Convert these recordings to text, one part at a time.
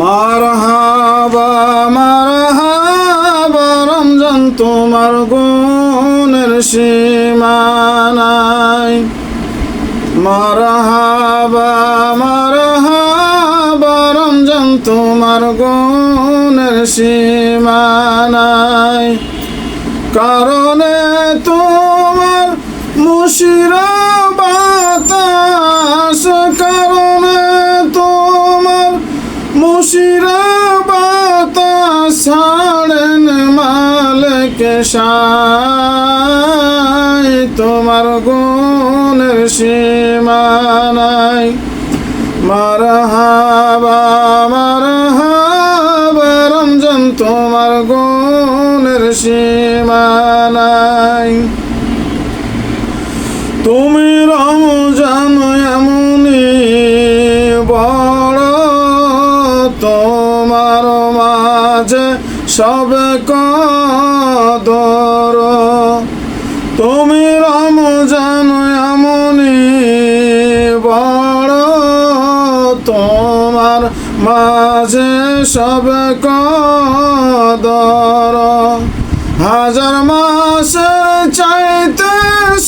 মারহাবা মারহাবা, রমজান তোমার গুণের সীমানাই মারহাবা মারহাবা, রমজান তোমার গুণের সীমানাই কারণে তোমার মুশিরা বাতাস সাই তোমার গুণের সীমানাই মারহাবা মারহাবা, রমজান তোমার গুণের সীমানাই তুমি রমজান এমনি বড়, তোমার মাঝে সব কদর তুমি রমজান এমনি বড়, তোমার মাঝে সব কদর। হাজার মাসের চাইতে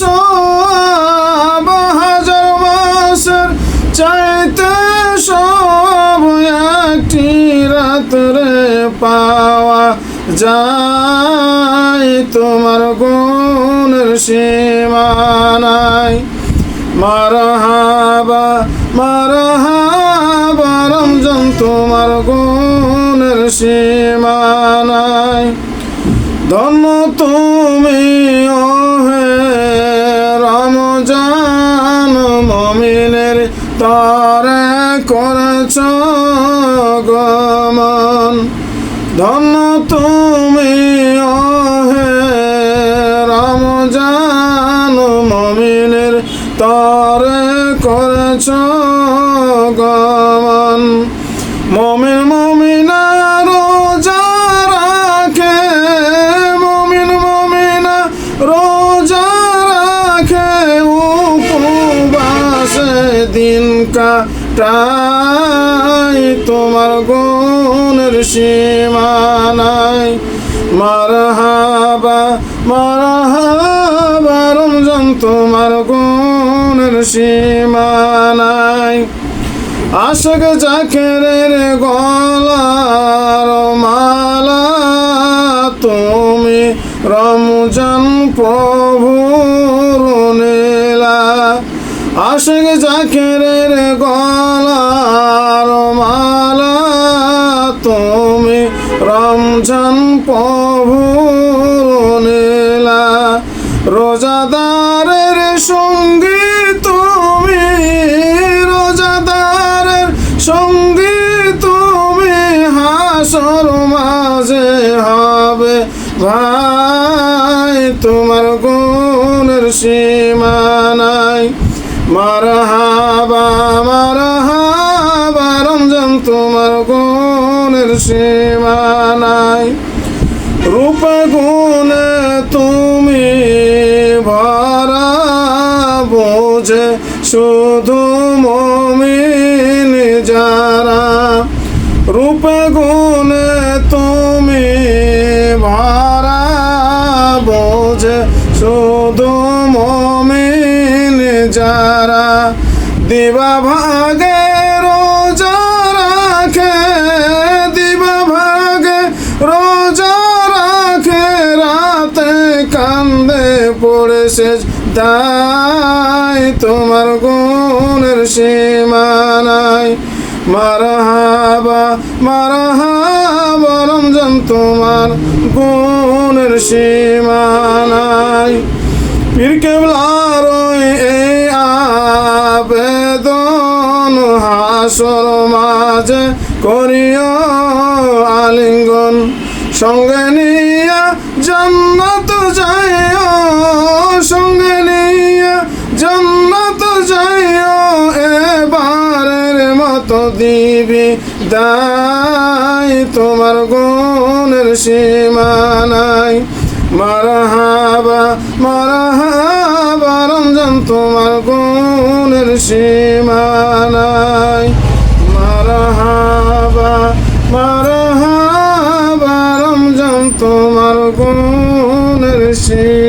সব, হাজার মাসের চাইতে সব একটি রাত্রে পাওয়া যায়। তোমার গুণের সীমানাই মারহাবা মারহাবা, রমজান তোমার গুণের সীমানাই ধন্য তুমি, ওহে রমজান, মমিনের তরে করেছ গমন। ধন্য তুমি তরে করেছ গমন মমিন মমিনা রোজা রাখে, মমিন মমিনা রোজা রাখে, উপবাসে দিন কাটাই তোমার গুণের সীমানাই মারহাবা মারহাবা, রমজান তোমার গুণের সীমানাই আশক জাকেরের গলার মালা, তুমি রমজান প্রভুর নীলা। আশক জাকেরের গলার মালা, তুমি রমজান প্রভুর নীলা। রোজাদারের হাসর মাঝে হবে ভাই, তোমার গুণের সীমানাই মারহাবা মারহাবা, রমজান তোমার গুণের সীমানাই রূপ গুণে তুমি ভরা, বোঝে শুধু মমিন রূপ তুমি ভরা বোঝে শুধু মমিন যারা দিবা ভাগে রোজা রাখে, দিবা ভাগে রোজা রাখে, রাতে কান্দে পড়েছে তাই তোমার গুণের সীমানাই মারহাবা মারহাবা, রমজান তোমার গুণের সীমানাই পীর কেবলার এই আবেদন হাসর মাঝে করিও আলিঙ্গন। সঙ্গে নিয়া জান্নাত যাইও দিবি দায় তোমার গুণের সীমা নাই। মারহাবা মারহাবা রঞ্জন তোমার গুণের সীমা নাই। মারহাবা মারহাবা রঞ্জন তোমার গুণের সীমা